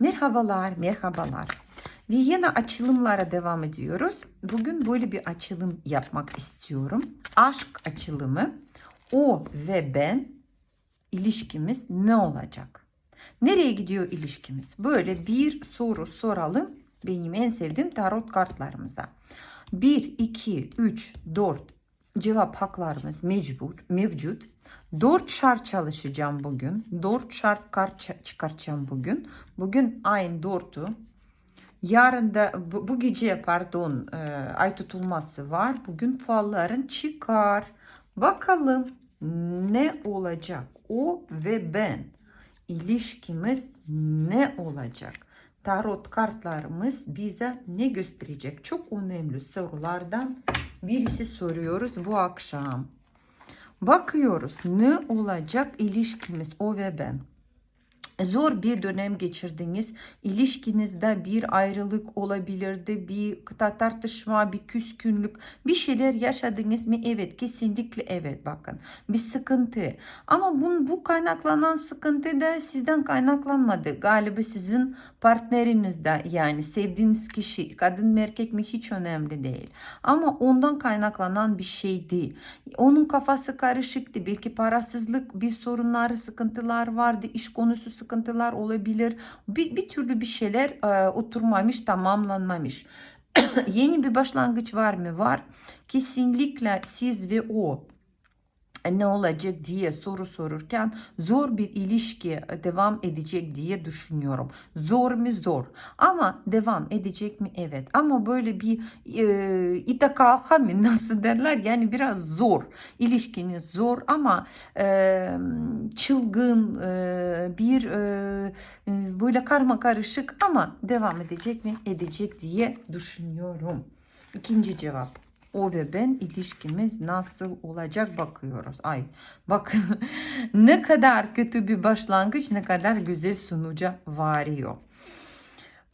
Merhabalar, merhabalar. Ve yine açılımlara devam ediyoruz. Bugün böyle bir açılım yapmak istiyorum. Aşk açılımı. O ve ben ilişkimiz ne olacak? Nereye gidiyor ilişkimiz? Böyle bir soru soralım benim en sevdiğim tarot kartlarımıza. 1, 2, 3, 4 cevap haklarımız mecbur, mevcut. 4 şart çalışacağım bugün. 4 şart çıkartacağım bugün. Bugün ayın 4'ü. Yarın da bu, bu gece pardon e, ay tutulması var. Bugün falların çıkar. Bakalım ne olacak? O ve ben ilişkimiz ne olacak? Tarot kartlarımız bize ne gösterecek? Çok önemli sorulardan birisi soruyoruz bu akşam. Bakıyoruz ne olacak ilişkimiz o ve ben. Zor bir dönem geçirdiniz. İlişkinizde bir ayrılık olabilirdi. Bir ta- tartışma, bir küskünlük, bir şeyler yaşadınız mı? Evet, kesinlikle evet bakın. Bir sıkıntı. Ama bu, bu kaynaklanan sıkıntı da sizden kaynaklanmadı. Galiba sizin partnerinizde yani sevdiğiniz kişi, kadın mı erkek mi hiç önemli değil. Ama ondan kaynaklanan bir şeydi. Onun kafası karışıktı. Belki parasızlık bir sorunları, sıkıntılar vardı. İş konusu sıkıntılar olabilir. Bir, bir türlü bir şeyler e, oturmamış, tamamlanmamış. Yeni bir başlangıç var mı? Var. Kesinlikle siz ve o ne olacak diye soru sorurken zor bir ilişki devam edecek diye düşünüyorum. Zor mu zor. Ama devam edecek mi? Evet. Ama böyle bir e, ita kalka mı? Nasıl derler? Yani biraz zor. İlişkiniz zor ama e, çılgın e, bir e, e, böyle karma karışık ama devam edecek mi? Edecek diye düşünüyorum. İkinci cevap. O ve ben ilişkimiz nasıl olacak bakıyoruz. Ay bakın ne kadar kötü bir başlangıç ne kadar güzel sonuca varıyor.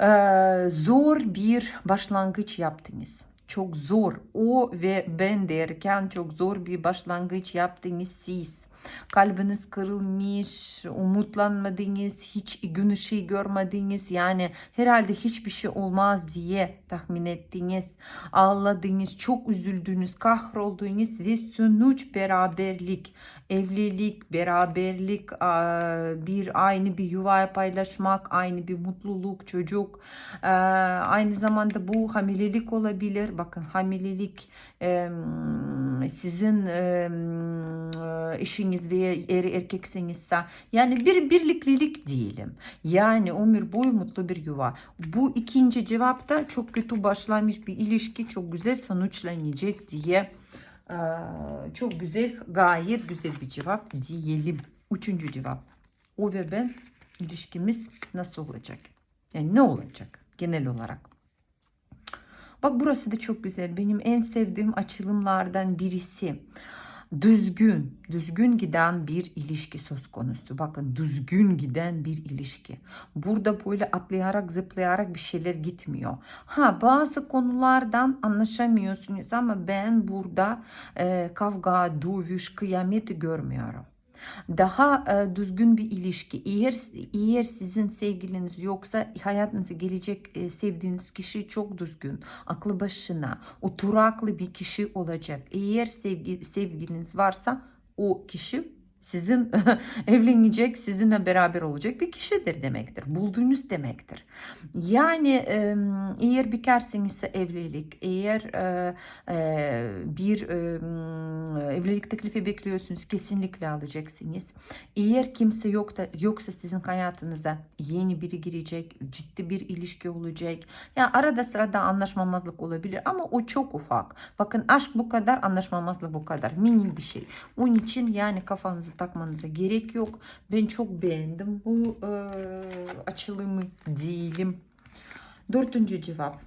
Ee, zor bir başlangıç yaptınız. Çok zor. O ve ben derken çok zor bir başlangıç yaptınız siz. Kalbiniz kırılmış, umutlanmadınız, hiç gün ışığı görmediniz. Yani herhalde hiçbir şey olmaz diye tahmin ettiniz. Ağladınız, çok üzüldünüz, kahroldunuz ve sonuç beraberlik, evlilik, beraberlik, bir aynı bir yuvayı paylaşmak, aynı bir mutluluk, çocuk. Aynı zamanda bu hamilelik olabilir. Bakın hamilelik sizin em, eşiniz veya er, erkeksinizse yani bir birliklilik diyelim. Yani ömür boyu mutlu bir yuva. Bu ikinci cevapta çok kötü başlamış bir ilişki çok güzel sonuçlanacak diye e, çok güzel gayet güzel bir cevap diyelim. Üçüncü cevap. O ve ben ilişkimiz nasıl olacak? Yani ne olacak genel olarak? Bak burası da çok güzel. Benim en sevdiğim açılımlardan birisi. Düzgün, düzgün giden bir ilişki söz konusu. Bakın düzgün giden bir ilişki. Burada böyle atlayarak zıplayarak bir şeyler gitmiyor. Ha bazı konulardan anlaşamıyorsunuz ama ben burada e, kavga, dövüş, kıyamet görmüyorum daha e, düzgün bir ilişki. Eğer eğer sizin sevgiliniz yoksa hayatınıza gelecek e, sevdiğiniz kişi çok düzgün, aklı başına, oturaklı bir kişi olacak. Eğer sevgi, sevgiliniz varsa o kişi sizin evlenecek, sizinle beraber olacak bir kişidir demektir. Bulduğunuz demektir. Yani eğer bekarsınızsa evlilik, eğer e, e, bir e, evlilik teklifi bekliyorsunuz kesinlikle alacaksınız. Eğer kimse yok da yoksa sizin hayatınıza yeni biri girecek, ciddi bir ilişki olacak. Ya arada sırada anlaşmamazlık olabilir ama o çok ufak. Bakın aşk bu kadar, anlaşmamazlık bu kadar. Minik bir şey. Onun için yani kafanızı takmanıza gerek yok. Ben çok beğendim bu e, açılımı diyelim. Dördüncü cevap.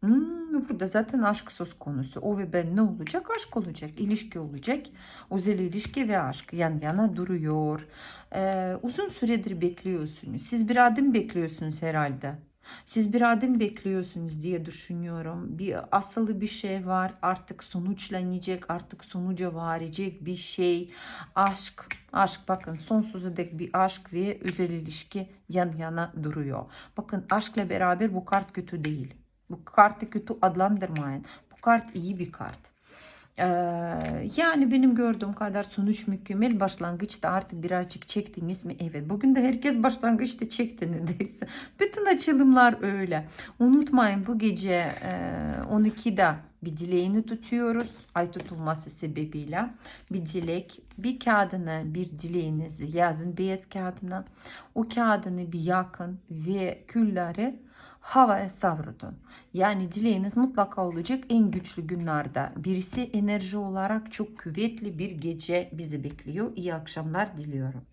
Hmm, burada zaten aşk söz konusu. O ve ben ne olacak? Aşk olacak, ilişki olacak. Özel ilişki ve aşk yan yana duruyor. Ee, uzun süredir bekliyorsunuz. Siz bir adım bekliyorsunuz herhalde. Siz bir adım bekliyorsunuz diye düşünüyorum. Bir asılı bir şey var. Artık sonuçlanacak, artık sonuca varacak bir şey. Aşk, aşk bakın sonsuza dek bir aşk ve özel ilişki yan yana duruyor. Bakın aşkla beraber bu kart kötü değil. Bu kartı kötü adlandırmayın. Bu kart iyi bir kart. Ee, yani benim gördüğüm kadar sonuç mükemmel. Başlangıçta artık birazcık çektiniz mi? Evet. Bugün de herkes başlangıçta çekti neredeyse. Bütün açılımlar öyle. Unutmayın bu gece e, 12'de bir dileğini tutuyoruz. Ay tutulması sebebiyle bir dilek. Bir kağıdına bir dileğinizi yazın beyaz kağıdına. O kağıdını bir yakın ve külleri havaya savrudun. Yani dileğiniz mutlaka olacak en güçlü günlerde. Birisi enerji olarak çok kuvvetli bir gece bizi bekliyor. İyi akşamlar diliyorum.